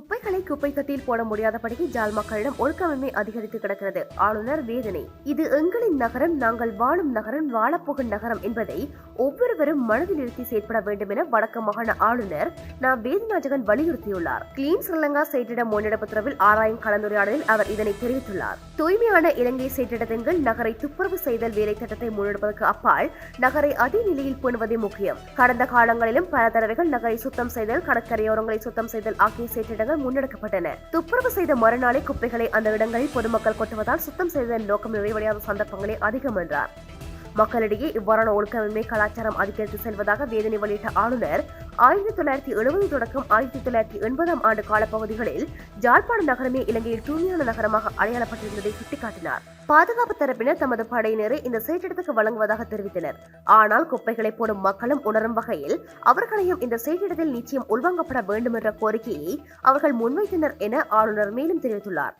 குப்பைகளை குப்பை தொட்டியில் போட முடியாதபடிக்கு ஜால் மக்களிடம் ஒழுக்கமின்மை அதிகரித்து கிடக்கிறது. ஆளுநர் வேதனை. இது எங்களின் நகரம் நாங்கள் வாழும் நகரம் வாழப்போகும் நகரம் என்பதை ஒவ்வொருவரும் மனதில் நிறுத்தி செயற்பட வேண்டும் என வடக்கு மாகாண ஆளுநர் நா. வேதநாஜகன் வலியுறுத்தியுள்ளார். கிளீன் ஸ்ரீலங்கா செயற்றிட முன்னெடுப்பு ஆராயும் கலந்துரையாடலில் அவர் இதனை தெரிவித்துள்ளார். தூய்மையான இலங்கை செயற்றிடத்தின் கீழ் நகரை துப்புரவு செய்தல் வேலை திட்டத்தை முன்னெடுப்பதற்கு அப்பால் நகரை அதே நிலையில் பேணுவதே முக்கியம். கடந்த காலங்களிலும் பல தடவைகள் நகரை சுத்தம் செய்தல் கடற்கரையோரங்களை சுத்தம் செய்தல் ஆகிய செயற்றிடங்கள் முன்னெடுக்கப்பட்டன. துப்புரவு செய்த மறுநாளே குப்பைகளை அந்த இடங்களில் பொதுமக்கள் கொட்டுவதால் சுத்தம் செய்த நோக்கம் நிறைவடையாத சந்தர்ப்பங்களே அதிகம் என்றார். மக்களிடையே இவ்வாறான ஒழுக்கமின்மை கலாச்சாரம் அதிகரித்து செல்வதாக வேதனை வெளியிட்ட ஆளுநர் ஆயிரத்தி தொள்ளாயிரத்தி எழுபது தொடக்கம் ஆயிரத்தி தொள்ளாயிரத்தி எண்பதாம் ஆண்டு காலப்பகுதிகளில் ஜாழ்ப்பாண நகரமே இலங்கையில் தூய்மையான நகரமாக அடையாளப்பட்டிருந்ததை சுட்டிக்காட்டினார். பாதுகாப்பு தரப்பினர் தமது படையினரை இந்த செயற்றிடத்துக்கு வழங்குவதாக தெரிவித்தனர். ஆனால் குப்பைகளை போடும் மக்களும் உணரும் வகையில் அவர்களையும் இந்த செயற்றிடத்தில் நிச்சயம் உள்வாங்கப்பட வேண்டும் என்ற கோரிக்கையை அவர்கள் முன்வைத்தனர் என ஆளுநர் மேலும் தெரிவித்துள்ளார்.